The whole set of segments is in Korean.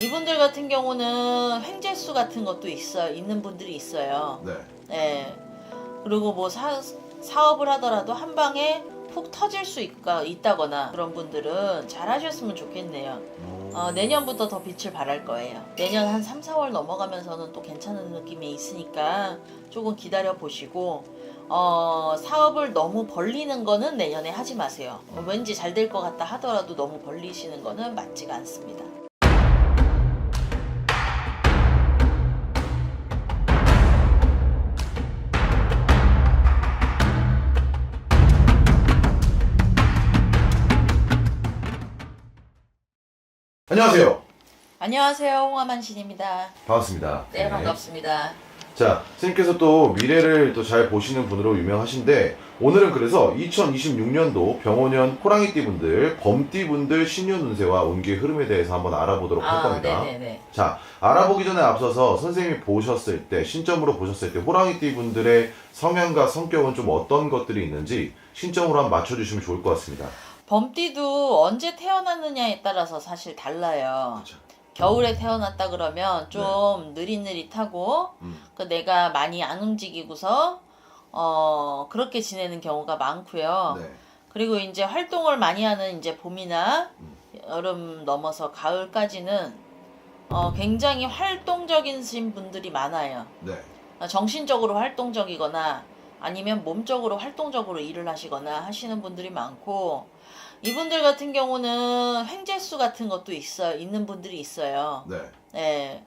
이분들 같은 경우는 횡재수 같은 것도 있어 있는 분들이 있어요. 네. 네. 그리고 뭐 사, 사업을 하더라도 한 방에 푹 터질 수 있가, 있다거나 그런 분들은 잘 하셨으면 좋겠네요. 어, 내년부터 더 빛을 발할 거예요. 내년 한 3, 4월 넘어가면서는 또 괜찮은 느낌이 있으니까 조금 기다려 보시고 어, 사업을 너무 벌리는 거는 내년에 하지 마세요. 어, 왠지 잘 될 것 같다 하더라도 너무 벌리시는 거는 맞지가 않습니다. 안녕하세요. 안녕하세요. 홍화만 신입니다. 반갑습니다. 네, 반갑습니다. 자, 선생님께서 또 미래를 또 잘 보시는 분으로 유명하신데 오늘은 그래서 2026년도 병원년 호랑이띠 분들, 범띠 분들 신년 운세와 운기의 흐름에 대해서 한번 알아보도록 할 아, 겁니다. 네네네. 자, 알아보기 전에 앞서서 선생님이 보셨을 때, 신점으로 보셨을 때, 호랑이띠 분들의 성향과 성격은 좀 어떤 것들이 있는지 신점으로 한번 맞춰주시면 좋을 것 같습니다. 범띠도 언제 태어났느냐에 따라서 사실 달라요. 그렇죠. 겨울에 태어났다 그러면 좀 느릿느릿하고 음. 그 내가 많이 안 움직이고서 어 그렇게 지내는 경우가 많고요. 네. 그리고 이제 활동을 많이 하는 이제 봄이나 음. 여름 넘어서 가을까지는 어 굉장히 활동적인 신 분들이 많아요. 네. 어, 정신적으로 활동적이거나 아니면 몸적으로 활동적으로 일을 하시거나 하시는 분들이 많고 이분들 같은 경우는 횡재수 같은 것도 있어 있는 분들이 있어요. 네. 네.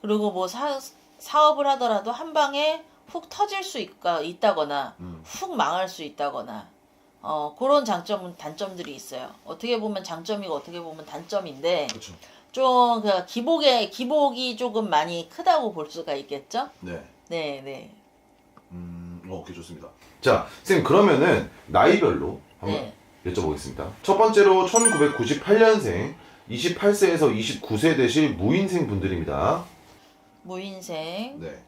그리고 뭐 사, 사업을 하더라도 한 방에 훅 터질 수 있가, 있다거나 음. 훅 망할 수 있다거나 어 그런 장점 단점들이 있어요. 어떻게 보면 장점이고 어떻게 보면 단점인데 그렇죠. 좀그 기복의 기복이 조금 많이 크다고 볼 수가 있겠죠? 네. 네, 네. 음, 어, 오케이, 좋습니다. 자, 선생님, 그러면은, 나이별로 한번 네. 여쭤보겠습니다. 첫 번째로 1998년생, 28세에서 29세 되실 무인생 분들입니다. 무인생. 네.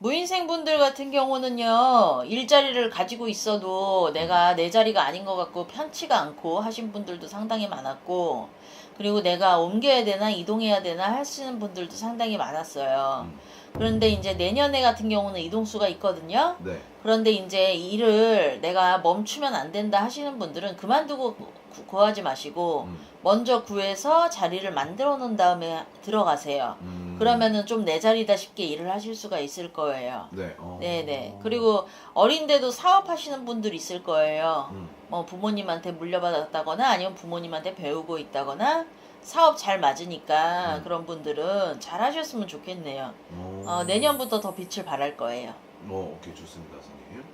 무인생 분들 같은 경우는요, 일자리를 가지고 있어도 내가 내 자리가 아닌 것 같고 편치가 않고 하신 분들도 상당히 많았고, 그리고 내가 옮겨야 되나 이동해야 되나 하시는 분들도 상당히 많았어요. 음. 그런데 이제 내년에 같은 경우는 이동수가 있거든요. 네. 그런데 이제 일을 내가 멈추면 안 된다 하시는 분들은 그만두고 구- 구하지 마시고, 음. 먼저 구해서 자리를 만들어 놓은 다음에 들어가세요. 음. 그러면은 좀 내 자리다 싶게 일을 하실 수가 있을 거예요. 네. 어. 네네. 그리고 어린데도 사업하시는 분들 있을 거예요. 음. 뭐 부모님한테 물려받았다거나 아니면 부모님한테 배우고 있다거나 사업 잘 맞으니까 음. 그런 분들은 잘 하셨으면 좋겠네요. 어. 어, 내년부터 더 빛을 발할 거예요. 어, 오케이, 좋습니다, 선생님.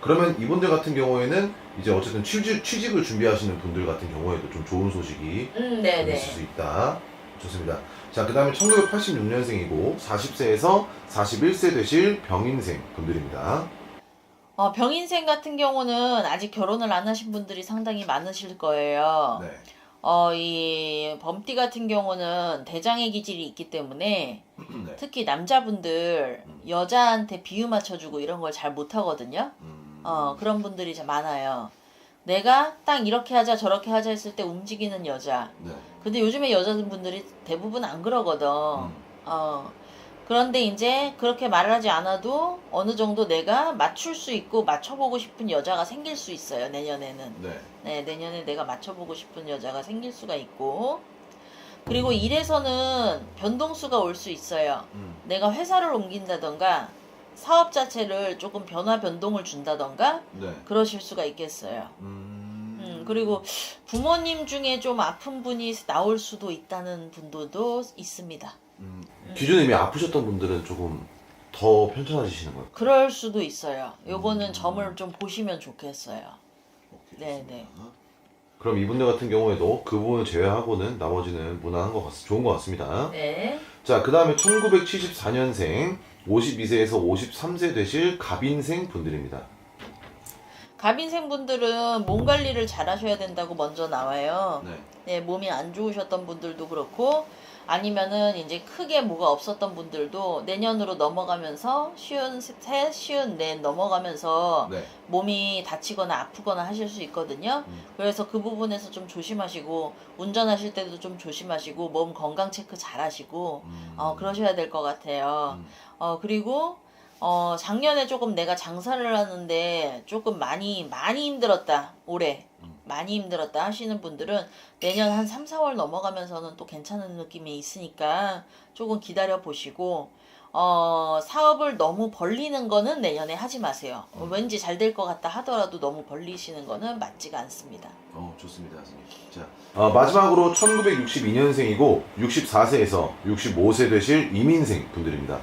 그러면 이분들 같은 경우에는 이제 어쨌든 취직, 취직을 준비하시는 분들 같은 경우에도 좀 좋은 소식이 음, 좀. 있을 수 있다. 좋습니다. 자, 그 다음에 1986년생이고 40세에서 41세 되실 병인생 분들입니다. 어, 병인생 같은 경우는 아직 결혼을 안 하신 분들이 상당히 많으실 거예요. 네. 어, 이 범띠 같은 경우는 대장의 기질이 있기 때문에 네. 특히 남자분들 여자한테 비유 맞춰주고 이런 걸 잘 못하거든요. 음. 어, 그런 분들이 참 많아요. 내가 딱 이렇게 하자 저렇게 하자 했을 때 움직이는 여자. 네. 근데 요즘에 여자분들이 대부분 안 그러거든. 음. 어. 그런데 이제 그렇게 말을 하지 않아도 어느 정도 내가 맞출 수 있고 맞춰보고 싶은 여자가 생길 수 있어요, 내년에는. 네. 네, 내년에 내가 맞춰보고 싶은 여자가 생길 수가 있고. 그리고 일에서는 변동수가 올 수 있어요. 음. 내가 회사를 옮긴다던가 사업 자체를 조금 변화 변동을 준다던가 네. 그러실 수가 있겠어요. 음. 음, 그리고 부모님 중에 좀 아픈 분이 나올 수도 있다는 분들도 있습니다. 음. 기존에 이미 아프셨던 분들은 조금 더 편찮아지시는 거예요. 그럴 수도 있어요. 요거는 음. 점을 좀 보시면 좋겠어요. 오케이, 네, 좋습니다. 네. 그럼 이분들 같은 경우에도 그 부분을 제외하고는 나머지는 무난한 것 같, 좋은 것 같습니다. 네. 자, 그 다음에 1974년생 52세에서 53세 되실 갑인생 분들입니다. 갑인생 분들은 몸 관리를 잘 하셔야 된다고 먼저 나와요. 네. 네, 몸이 안 좋으셨던 분들도 그렇고 아니면은 이제 크게 뭐가 없었던 분들도 내년으로 넘어가면서 쉬운 셋, 쉬운 넷 넘어가면서 네. 몸이 다치거나 아프거나 하실 수 있거든요. 음. 그래서 그 부분에서 좀 조심하시고 운전하실 때도 좀 조심하시고 몸 건강 체크 잘 하시고 음. 어, 그러셔야 될 것 같아요. 음. 어, 그리고 어, 작년에 조금 내가 장사를 하는데 조금 많이 많이 힘들었다. 올해. 음. 많이 힘들었다 하시는 분들은 내년 한 3, 4월 넘어가면서는 또 괜찮은 느낌이 있으니까 조금 기다려 보시고 어, 사업을 너무 벌리는 거는 내년에 하지 마세요. 어, 음. 왠지 잘 될 것 같다 하더라도 너무 벌리시는 거는 맞지가 않습니다. 어, 좋습니다, 선생님. 자, 어, 마지막으로 1962년생이고 64세에서 65세 되실 이민생 분들입니다.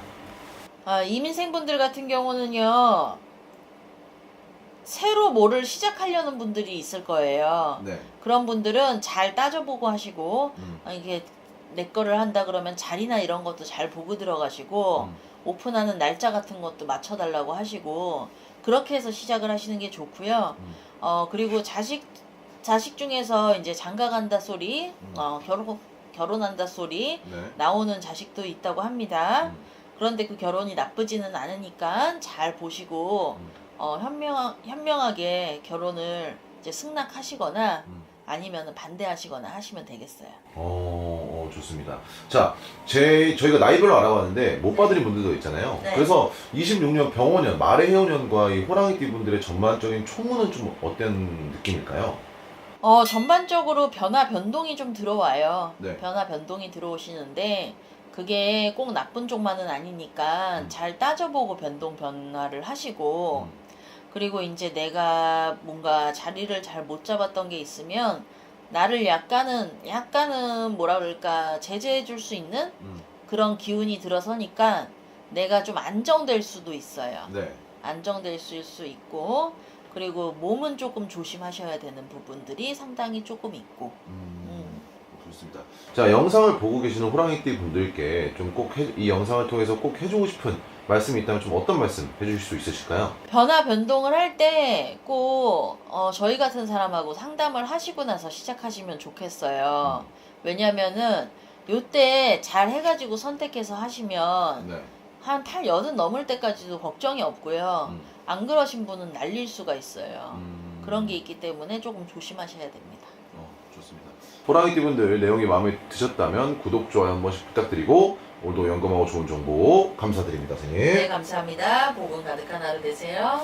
아, 이민생분들 같은 경우는요, 새로 뭐를 시작하려는 분들이 있을 거예요. 네. 그런 분들은 잘 따져보고 하시고, 음. 아, 이게 내 거를 한다 그러면 자리나 이런 것도 잘 보고 들어가시고, 음. 오픈하는 날짜 같은 것도 맞춰달라고 하시고, 그렇게 해서 시작을 하시는 게 좋고요. 음. 어, 그리고 자식, 자식 중에서 이제 장가 간다 소리, 음. 어, 결혼, 결혼한다 소리, 네. 나오는 자식도 있다고 합니다. 음. 그런데 그 결혼이 나쁘지는 않으니까 잘 보시고 음. 어, 현명 현명하게 결혼을 이제 승낙하시거나 음. 아니면 반대하시거나 하시면 되겠어요. 어, 어, 좋습니다. 자, 제, 저희가 나이별로 알아봤는데 못 받으신 분들도 있잖아요. 네. 그래서 26년 병원년, 말의 해운년과 이 호랑이띠 분들의 전반적인 총무는 좀 어떤 느낌일까요? 어, 전반적으로 변화 변동이 좀 들어와요. 네. 변화 변동이 들어오시는데 그게 꼭 나쁜 쪽만은 아니니까 음. 잘 따져보고 변동 변화를 하시고 음. 그리고 이제 내가 뭔가 자리를 잘 못 잡았던 게 있으면 나를 약간은 약간은 뭐라 그럴까 제재해 줄 수 있는 음. 그런 기운이 들어서니까 내가 좀 안정될 수도 있어요. 네. 안정될 수 있고 그리고 몸은 조금 조심하셔야 되는 부분들이 상당히 조금 있고 음, 음. 좋습니다. 자, 영상을 보고 계시는 호랑이띠 분들께 좀 꼭 이 영상을 통해서 꼭 해주고 싶은 말씀이 있다면 좀 어떤 말씀 해주실 수 있으실까요? 변화 변동을 할 때꼭 어, 저희 같은 사람하고 상담을 하시고 나서 시작하시면 좋겠어요. 왜냐면은 요때 잘 해가지고 선택해서 하시면 네. 한 8, 여든 넘을 때까지도 걱정이 없고요. 음. 안 그러신 분은 날릴 수가 있어요. 음. 그런 게 있기 때문에 조금 조심하셔야 됩니다. 호랑이띠 분들 내용이 마음에 드셨다면 구독, 좋아요 한 번씩 부탁드리고 오늘도 연금하고 좋은 정보 감사드립니다, 선생님. 네, 감사합니다. 복은 가득한 하루 되세요.